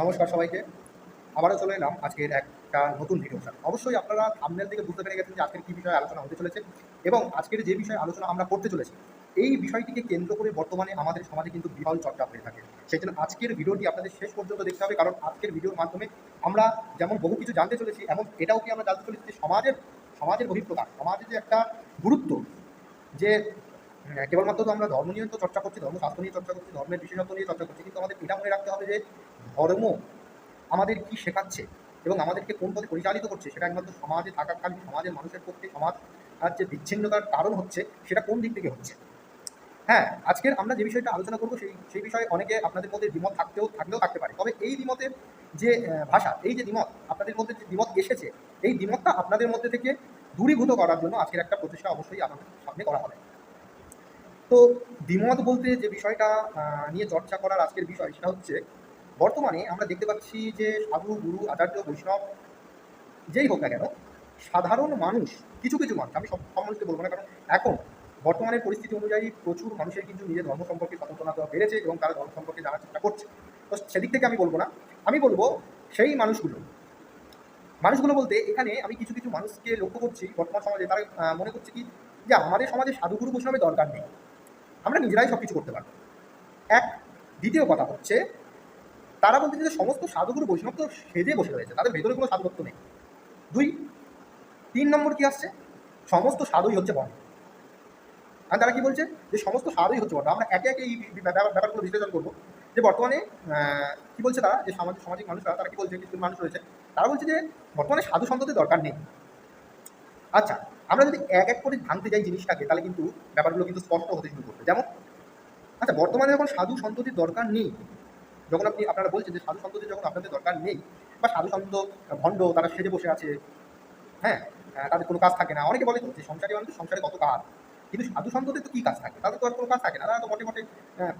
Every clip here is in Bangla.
নমস্কার সবাইকে। আবারও চলে এলাম আজকের একটা নতুন ভিডিও সাথে। অবশ্যই আপনারা থামনেল থেকে বুঝতে পেরে গেছেন যে আজকের কী বিষয়ে আলোচনা হতে চলেছে এবং আজকের যে বিষয়ে আলোচনা আমরা করতে চলেছি, এই বিষয়টিকে কেন্দ্র করে বর্তমানে আমাদের সমাজে কিন্তু বিরল চর্চা হয়ে থাকে। সেই জন্য আজকের ভিডিওটি আপনাদের শেষ পর্যন্ত দেখতে হবে, কারণ আজকের ভিডিওর মাধ্যমে আমরা যেমন বহু কিছু জানতে চলেছি, এমন এটাও কি আমরা জানতে চলেছি যে সমাজের সমাজের বহিঃপ্রকাশ সমাজের যে একটা গুরুত্ব, যে কেবলমাত্র তো আমরা ধর্ম নিয়ে তো চর্চা করছি, ধর্ম স্বাস্থ্য নিয়ে চর্চা করছি, ধর্মের বিশেষত্ব নিয়ে চর্চা করছি, কিন্তু আমাদের এটা মনে রাখতে হবে যে ধর্ম আমাদের কি শেখাচ্ছে এবং আমাদেরকে কোন পথে পরিচালিত করছে, সেটা একমাত্র সমাজে থাকাকালীন সমাজের মানুষের পক্ষে, সমাজ আর যে বিচ্ছিন্নতার কারণ হচ্ছে, সেটা কোন দিক থেকে হচ্ছে? হ্যাঁ আজকের আমরা যে বিষয়টা আলোচনা করব, সেই সেই বিষয়ে অনেকে আপনাদের মধ্যে দ্বিমত থাকতেও, থাকলেও থাকতে পারে। তবে এই দ্বিমতের যে ভাষা, এই যে দ্বিমত, আপনাদের মধ্যে যে দ্বিমত এসেছে, এই দ্বিমতটা আপনাদের মধ্যে থেকে দূরীভূত করার জন্য আজকের একটা প্রচেষ্টা অবশ্যই আপনাদের সামনে করা হবে। তো দ্বিমত বলতে যে বিষয়টা নিয়ে চর্চা করার আজকের বিষয় সেটা হচ্ছে, বর্তমানে আমরা দেখতে পাচ্ছি যে সাধু, গুরু, আচার্য, বৈষ্ণব যেই হোক না কেন, সাধারণ মানুষ, কিছু কিছু মানুষ, আমি সব মানুষকে বলব না, কারণ এখন বর্তমানের পরিস্থিতি অনুযায়ী প্রচুর মানুষের কিন্তু নিজের ধর্ম সম্পর্কে সচেতনতা বেড়েছে এবং তারা ধর্ম সম্পর্কে জানার চেষ্টা করছে। তো সেদিক থেকে আমি বলব না, আমি বলব সেই মানুষগুলো মানুষগুলো বলতে এখানে আমি কিছু কিছু মানুষকে লক্ষ্য করছি বর্তমান সমাজে, তারা মনে করছে কি, যে আমাদের সমাজে সাধুগুরু বৈষ্ণবের দরকার নেই। আমরা নিজেরাই সব কিছু করতে পারব। এক, দ্বিতীয় কথা হচ্ছে, তারা বলতে যে সমস্ত সাধুগুরু বৈষ্ণব তো সেজে বসে রয়েছে, তাদের ভেতরে কোনো সাধুত্ব নেই। দুই, তিন নম্বর কি আসছে? সমস্ত সাধুই হচ্ছে বন্ধ আর তারা কি বলছে? যে সমস্ত সাধুই হচ্ছে বন্ধ আমরা একে একে এই ব্যাপার- ব্যাপারগুলো বিশ্লেষণ করব। যে বর্তমানে কি বলছে তারা? যে সামাজিক সামাজিক মানুষরা, তারা কি বলছে? কিছু মানুষ রয়েছে। তারা বলছে যে বর্তমানে সাধু সন্তদের দরকার নেই। আচ্ছা আমরা যদি এক এক করে ভাঙতে যাই জিনিসটাকে তাহলে কিন্তু ব্যাপারগুলো কিন্তু স্পষ্ট হতে শুরু করবে। যেমন আচ্ছা বর্তমানে যখন সাধু সন্ততির দরকার নেই যখন আপনি আপনারা বলছেন যে সাধু সন্ততির যখন আপনাদের দরকার নেই বা সাধু সন্ত ভণ্ড তারা সেজে বসে আছে হ্যাঁ তাদের কোনো কাজ থাকে না অনেকে বলে যে সংসারী মানুষ সংসারে কত কাজ কিন্তু সাধু সন্তদের তো কী কাজ থাকে? তাদের তো আর কোনো কাজ থাকে না তারা তো মোটে মোটে আহ,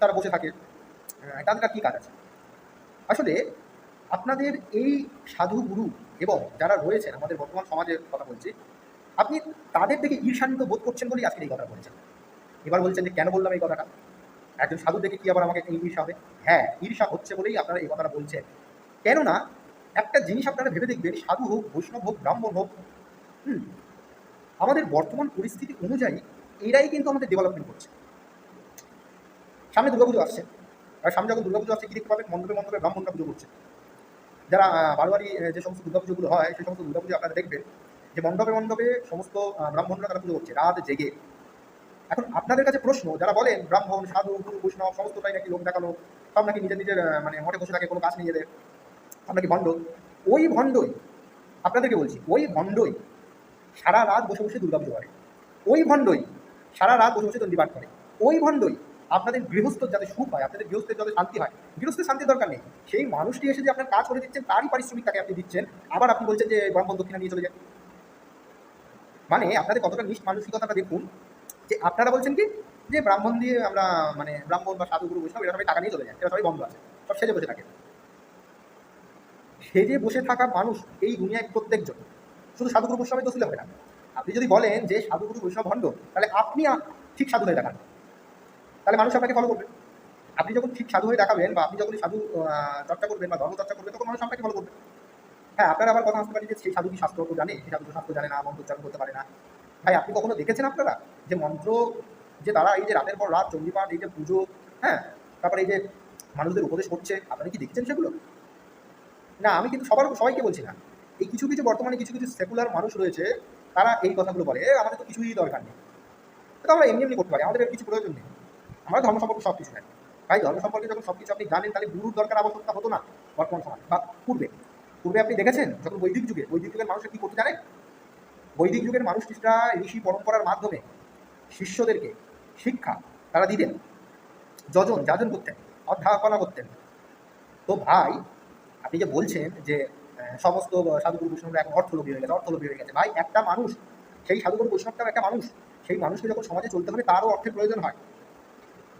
তারা বসে থাকে তাদের আর কী কাজ আছে? আসলে আপনাদের এই সাধু গুরু এবং যারা রয়েছেন আমাদের বর্তমান সমাজের কথা বলছি আপনি তাদের থেকে ঈর্ষান্বিত বোধ করছেন বলেই আজকে এই কথা বলেছেন। এবার বলছেন যে, কেন বললাম এই কথাটা? একজন সাধু দেখে কি আবার আমাকে ঈর্ষা হবে? হ্যাঁ ঈর্ষা হচ্ছে বলেই আপনারা এই কথাটা বলছেন। কেননা, একটা জিনিস আপনারা ভেবে দেখবেন, সাধু হোক, বৈষ্ণব হোক, ব্রাহ্মণ হোক, হুম, আমাদের বর্তমান পরিস্থিতি অনুযায়ী এরাই কিন্তু আমাদের ডেভেলপমেন্ট করছে। সামনে দুর্গাপুজো আসছে। আর সামনে যখন দুর্গাপুজো আসছে, কি দেখতে পাবেন? মণ্ডপে মণ্ডপে ব্রাহ্মণরা পুজো করছে। যারা বারোয়ারি যে সমস্ত দুর্গাপুজোগুলো হয় সেই সমস্ত দুর্গাপুজো আপনারা দেখবেন যে মণ্ডপে মণ্ডপে সমস্ত ব্রাহ্মণরা তারা পুজো করছে, রাত জেগে। এখন আপনাদের কাছে প্রশ্ন, যারা বলেন ব্রাহ্মণ, সাধু, গুরু, বৈষ্ণব, সমস্তটাই নাকি লোক দেখানো সব নাকি নিজের নিজের মানে মঠে বসে থাকে, কোনো কাজ নেই এদের, সব নাকি ভণ্ড। ওই ভণ্ডই, আপনাদেরকে বলছি, ওই ভণ্ডই সারা রাত বসে বসে দুর্গা পুজো করে। ওই ভণ্ডই সারা রাত বসে বসে দণ্ডি পাঠ করে। ওই ভণ্ডই আপনাদের গৃহস্থ যাতে সুখ হয়, আপনাদের গৃহস্থের যাতে শান্তি হয়, গৃহস্থের শান্তির দরকার নেই। সেই মানুষটি এসে যে আপনার কাজ করে দিচ্ছেন, তারই পারিশ্রমিক তাকে আপনি দিচ্ছেন, আবার আপনি বলছেন যে ব্রাহ্মণ দক্ষিণা নিয়ে চলে যান মানে আপনাদের কতটা নিষ্ঠ মানসিকতাটা দেখুন, যে আপনারা বলছেন কি, যে ব্রাহ্মণ দিয়ে আমরা মানে ব্রাহ্মণ বা সাধু গুরু বৈষ্ণব এরা সবাই টাকা নিয়ে চলে যায়, এরা সবাই বন্ধ আছে, সব সেজে বসে থাকে। সেজে বসে থাকা মানুষ এই দুনিয়ায় প্রত্যেকজন, শুধু সাধুগুরু বৈষ্ণবের দোষ হবে না। আপনি যদি বলেন যে সাধুগুরু বৈষ্ণব ভণ্ড, তাহলে আপনি ঠিক সাধু হয়ে দেখান। তাহলে মানুষ আপনাকে ফলো করবে। আপনি যখন ঠিক সাধু হয়ে দেখাবেন বা আপনি যখন সাধু চর্চা করবেন বা ধর্ম চর্চা করবেন, তখন মানুষ আপনাকে ফলো করবে। হ্যাঁ আপনারা আবার কথা আসতে পারেন যে সেই সাধু কি শাস্ত্র জানে? সেই সাধু শাস্ত্র জানে না, মন্ত্র উচ্চারণ করতে পারে না। ভাই, আপনি কখনো দেখেছেন আপনারা যে মন্ত্র, যে তারা এই যে রাতের পর রাত চণ্ডীপাঠ, এই যে পুজো হ্যাঁ তারপরে এই যে মানুষদের উপদেশ করছে আপনারা কি দেখেছেন সেগুলো? না, আমি কিন্তু সবার সবাইকে বলছি না। এই কিছু কিছু বর্তমানে কিছু কিছু সেকুলার মানুষ রয়েছে, তারা এই কথাগুলো বলে, আমাদের তো কিছুই দরকার নেই। তো আমরা এমনি এমনি করতে পারি, আমাদের কিছু প্রয়োজন নেই। আমরা ধর্ম সম্পর্কে সব কিছু জানি। ভাই, ধর্ম সম্পর্কে যখন সব কিছু আপনি জানেন, তাহলে গুরুর দরকার আবশ্যকতা হতো না বর্তমান সমাজে, বা পূর্বে। পূর্বে আপনি দেখেছেন যখন বৈদিক যুগে, বৈদিক যুগের মানুষের কী করতে জানেন বৈদিক যুগের মানুষরা ঋষি পরম্পরার মাধ্যমে শিষ্যদেরকে শিক্ষা তারা দিতেন, যজন, যাজন করতেন, অধ্যাপনা করতেন। তো ভাই, আপনি যে বলছেন যে সমস্ত সাধুগুরু বৈষ্ণবরা এখন অর্থলোভী হয়ে গেছে, অর্থলোভী হয়ে গেছে। ভাই, একটা মানুষ, সেই সাধুগুরু বৈষ্ণবটাও একটা মানুষ, সেই মানুষকে যখন সমাজে চলতে হবে, তারও অর্থের প্রয়োজন হয়।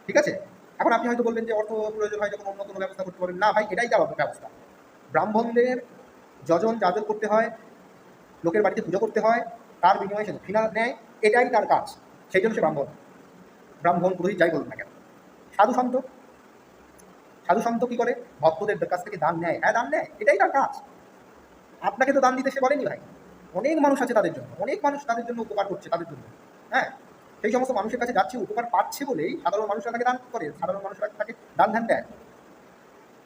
ঠিক আছে? এখন আপনি হয়তো বলবেন যে অর্থ প্রয়োজন হয় যখন অন্য কোনো ব্যবস্থা করতে পারবেন। না ভাই, এটাই তার ব্যবস্থা। ব্রাহ্মণদের যজন যাজন করতে হয়, লোকের বাড়িতে পুজো করতে হয়, তার বিনিময়ে সে দক্ষিণা নেয়, এটাই তার কাজ। সেই জন্য সে ব্রাহ্মণ। ব্রাহ্মণ, পুরোহিত, যাই বলুন না কেন। সাধু সন্ত। সাধু সন্ত কি করে? ভক্তদের কাছ থেকে দান নেয়। হ্যাঁ দান নেয়। এটাই তার কাজ। আপনাকে তো দান দিতে সে বলেনি ভাই। অনেক মানুষ আছে তাদের জন্য। অনেক মানুষ তাদের জন্য উপকার করছে, তাদের জন্য। হ্যাঁ? সেই সমস্ত মানুষের কাছে যাচ্ছে, উপকার পাচ্ছে বলেই সাধারণ মানুষরা তাকে দান করে। সাধারণ মানুষরা তাকে দান ধ্যান দেয়।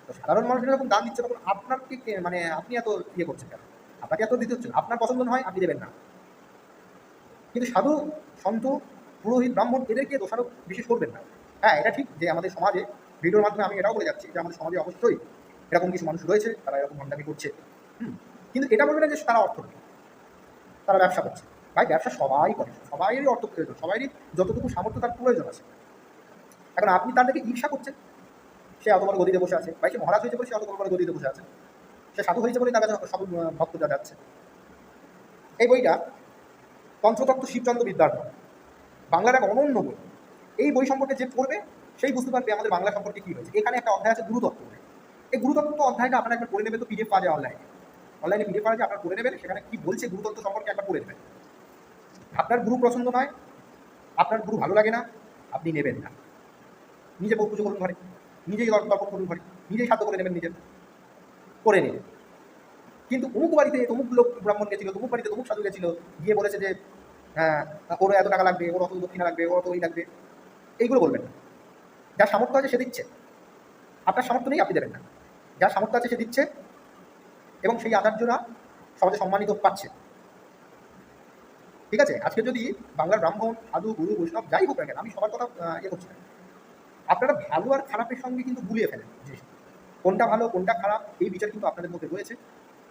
তো সাধারণ মানুষরা যখন দান দিচ্ছে, তখন আপনার কি মানে আপনি এত ইয়ে করছেন কেন? আপনাকে এত দিতে হচ্ছে আপনার পছন্দ নয়, আপনি দেবেন না। কিন্তু সাধু, সন্ত, পুরোহিত, ব্রাহ্মণ, এদেরকে দোষারোপ বিশেষ করবেন না। হ্যাঁ এটা ঠিক যে আমাদের সমাজে ভিডিওর মাধ্যমে আমি এটাও বলে যাচ্ছি যে আমাদের সমাজে অবশ্যই এরকম কিছু মানুষ রয়েছে, তারা এরকম ভণ্ডামি করছে। হুম, কিন্তু এটা বলবে না যে তারা অর্থ নেই। তারা ব্যবসা করছে। ভাই, ব্যবসা সবাই করে, সবাইয়েরই অর্থ প্রয়োজন, সবাইরই যতটুকু সামর্থ্য তার প্রয়োজন আছে। এখন আপনি তাদেরকে ঈর্ষা করছেন সে অত বড় গদিতে বসে আছে। ভাই সে মহারাজ হয়েছে বলে সে অত বড় গদিতে বসে আছে। সে সাধু হয়েছে বলে তার কাছে সব আহ, ভক্তরা যাচ্ছে। এই বইটা তন্ত্রতত্ত্ব শিবচন্দ্র বিদ্যার। বাংলার এক অনন্য বই। এই বই সম্পর্কে যে পড়বে সেই বুঝতে পারবে আমাদের বাংলা সম্পর্কে কী হয়েছে। এখানে একটা অধ্যায় আছে গুরুতত্ত্ব। এই গুরুতত্ত্ব অধ্যায়টা আপনারা একবার পড়ে নেবে তো পিডিএফ পাওয়া যায় অনলাইনে অনলাইনে পিডিএফ পাওয়া যায় আপনারা পড়ে নেবেন। সেখানে কি বলছে গুরুতত্ত্ব সম্পর্কে একবার পড়ে নেবেন। আপনার গুরু পছন্দ নয় আপনার গুরু ভালো লাগে না আপনি নেবেন না। নিজে বউ পুজো করুন ঘরে। নিজেই তর্ক করুন ঘরে, নিজেই সাধ্য করে নেবেন নিজের। করে নিন। কিন্তু অমুক বাড়িতে তমুক লোক ব্রাহ্মণ গেছিল, তমুক বাড়িতে তমুক সাধু গেছিল, গিয়ে বলেছে যে হ্যাঁ ওর এত টাকা লাগবে, ওর অত দক্ষিণা লাগবে, ওর অত ওই লাগবে। এইগুলো বলবেন না। যার সামর্থ্য আছে সে দিচ্ছে। আপনার সামর্থ্য নেই, আপনি দেবেন না। যার সামর্থ্য আছে সে দিচ্ছে এবং সেই আচার্যরা সমাজে সম্মানিত পাচ্ছে। ঠিক আছে? আজকে যদি বাংলার ব্রাহ্মণ, সাধু, গুরু, বৈষ্ণব যাই হোক না কেন, আমি সবার কথা ইয়ে করছি না। আপনারা ভালো আর খারাপের সঙ্গে কিন্তু গুলিয়ে ফেলেন কোনটা ভালো, কোনটা খারাপ, এই বিচার কিন্তু আপনাদের মধ্যে রয়েছে।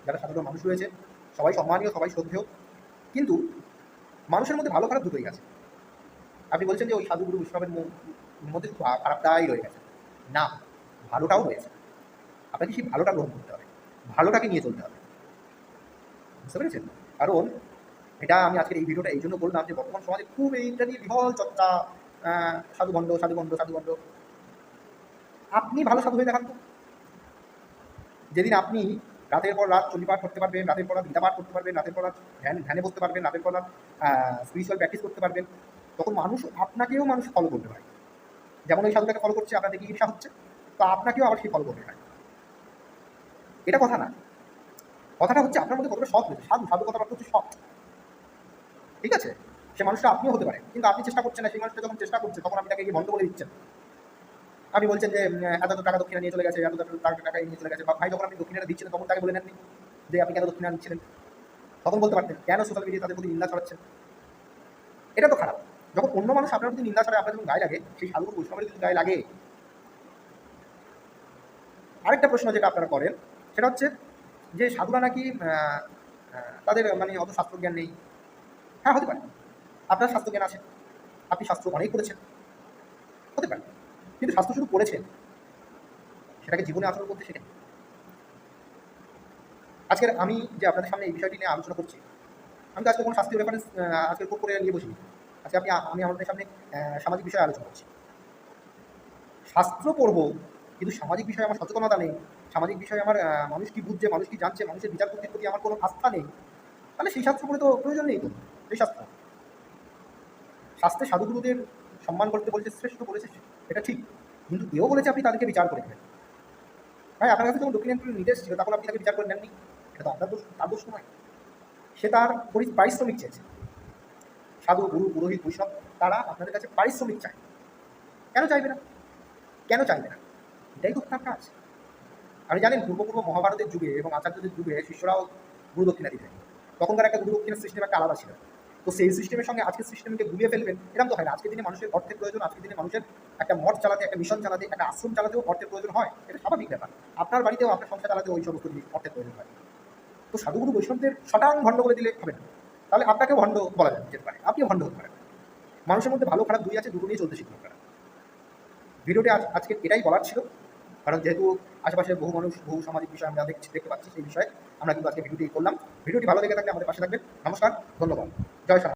যারা সাধারণ মানুষ রয়েছে, সবাই সম্মানীয়, সবাই শ্রদ্ধেয়। কিন্তু মানুষের মধ্যে ভালো খারাপ দুটোই আছে। আপনি বলছেন যে ওই সাধুগুরু বৈষ্ণবের মধ্যে শুধু খারাপটাই রয়ে গেছে। না, ভালোটাও রয়েছে। আপনাকে সেই ভালোটা গ্রহণ করতে হবে। ভালোটাকে নিয়ে চলতে হবে। বুঝতে পেরেছেন? কারণ এটা আমি আজকের এই ভিডিওটা এই জন্য বললাম যে বর্তমান সমাজে খুব এইটা নিয়ে বিহল চর্চা আহ, সাধুগণ্ড সাধুগণ্ড সাধুগণ্ড আপনি ভালো সাধু হয়ে দেখান তো। যেদিন আপনি রাতের পর রাত চণ্ডীপাঠ করতে পারবেন রাতের পর রাত পাঠ করতে পারবেন রাতের পর রাত ধ্যান ধ্যানে বসতে পারবেন রাতের পর রাত স্পিরিচুয়াল প্র্যাকটিস করতে পারবেন তখন মানুষ আপনাকেও মানুষ ফলো করতে পারে যেমন ওই সাধুটাকে ফলো করছে আপনার দেখে ঈর্ষা হচ্ছে তো আপনাকেও আবার সেই ফলো করতে পারে এটা কথা না। কথাটা হচ্ছে আপনার মধ্যে কতটা সৎ রয়েছে সাধু সাধু কথাটা হচ্ছে সৎ। ঠিক আছে? সে মানুষটা আপনিও হতে পারে কিন্তু আপনি চেষ্টা করছেন না, সেই মানুষটা যখন চেষ্টা করছে, তখন আপনি তাকে বন্ধ করে দিচ্ছেন। আপনি বলছেন যে এত টাকা দক্ষিণা নিয়ে চলে গেছে, এত টাকা নিয়ে চলে গেছে। বা ভাই, যখন আপনি দক্ষিণাটা দিচ্ছিলেন তখন তাকে বলে নেননি যে, আপনি কেন দক্ষিণা নিচ্ছিলেন? তখন বলতে পারতেন, কেন সোশ্যাল মিডিয়া তাদের প্রতি নিন্দা ছড়াচ্ছেন? এটা তো খারাপ। যখন অন্য মানুষ আপনার প্রতি নিন্দা ছড়ায়, আপনার যখন গায়ে লাগে, সেই সাধু বৈষ্ণবের যদি গায়ে লাগে, আরেকটা প্রশ্ন যেটা আপনারা করেন, সেটা হচ্ছে যে, সাধুরা নাকি তাদের মানে অত শাস্ত্রজ্ঞান নেই? হ্যাঁ হতে পারে। আপনার স্বাস্থ্য স্বাস্থ্যজ্ঞান আছে। আপনি শাস্ত্র অনেক পড়েছেন হতে পারে। কিন্তু স্বাস্থ্য শুধু পড়েছেন সেটাকে জীবনে আচরণ করতে শেখেন আজকের আমি যে আপনাদের সামনে এই বিষয়টি নিয়ে আলোচনা করছি, আমি তো আজকে কোনো শাস্ত্রীয় রেফারেন্স আজকে খুব করে নিয়ে বসিনি। আজকে আপনি, আমি আমাদের সামনে সামাজিক বিষয়ে আলোচনা করছি। শাস্ত্র পড়ব, কিন্তু সামাজিক বিষয়ে আমার সচেতনতা নেই। সামাজিক বিষয়ে আমার মানুষ কি বুঝছে, মানুষ কি জানছে, মানুষের বিচার প্রতি আমার কোনো আস্থা নেই। তাহলে সেই শাস্ত্র পড়ে তো প্রয়োজন নেই তো? সেই শাস্ত্র। শাস্ত্রে সাধুগুরুদের সম্মান করতে বলেছে, শ্রেষ্ঠ বলেছে, এটা ঠিক। কিন্তু এও বলেছে আপনি তাদেরকে বিচার করে নেবেন ভাই, আপনার কাছে যখন দক্ষিণাঞ্চলের নির্দেশ ছিল, তখন আপনি তাকে বিচার করে নেননি? এটা তো আপনার দোষ, তার দোষ নয়। সে তার পরি- পারিশ্রমিক চেয়েছে। সাধু, গুরু, পুরোহিত, বৈষ্ণব, তারা আপনাদের কাছে পারিশ্রমিক চায়। কেন চাইবে না? কেন চাইবে না? এটাই তো তার কাজ। আপনি জানেন পূর্বপূর্ব মহাভারতের যুগে এবং আচার্যদের যুগে শিষ্যরাও গুরু দক্ষিণা দিতেন। তখনকার একটা গুরু দক্ষিণার সিস্টেম একটা আলাদা ছিল। তো সেই সিস্টেমের সঙ্গে আজকের সিস্টেমকে গুলিয়ে ফেলবেন, এরকম তো হয় না। আজকের দিনে মানুষের অর্থের প্রয়োজন, আজকের দিনে মানুষের একটা মঠ চালাতে, একটা মিশন চালাতে, একটা আশ্রম চালাতেও অর্থের প্রয়োজন হয়। এটা স্বাভাবিক ব্যাপার। আপনার বাড়িতেও, আপনার সংসার চালাতে ওই সমস্ত জিনিস অর্থের প্রয়োজন হয়। তো সাধুগুরু বৈষ্ণবদের শটাং ভণ্ড করে দিলে হবে না। তাহলে আপনাকেও ভণ্ড বলা যেতে পারে আপনিও ভণ্ড হতে পারেন। মানুষের মধ্যে ভালো, খারাপ দুই আছে, দুটো নিয়ে চলতে শিখুন আপনারা। ভিডিওটি আজ, আজকে এটাই বলার ছিল। কারণ যেহেতু আশেপাশে বহু মানুষ, বহু সামাজিক বিষয় আমরা দেখছি, দেখতে পাচ্ছি সেই বিষয়ে, আমরা কিন্তু আজকে ভিডিওটি করলাম। ভিডিওটি ভালো লেগে থাকলে আমাদের পাশে থাকবেন। নমস্কার, ধন্যবাদ। জয় সারা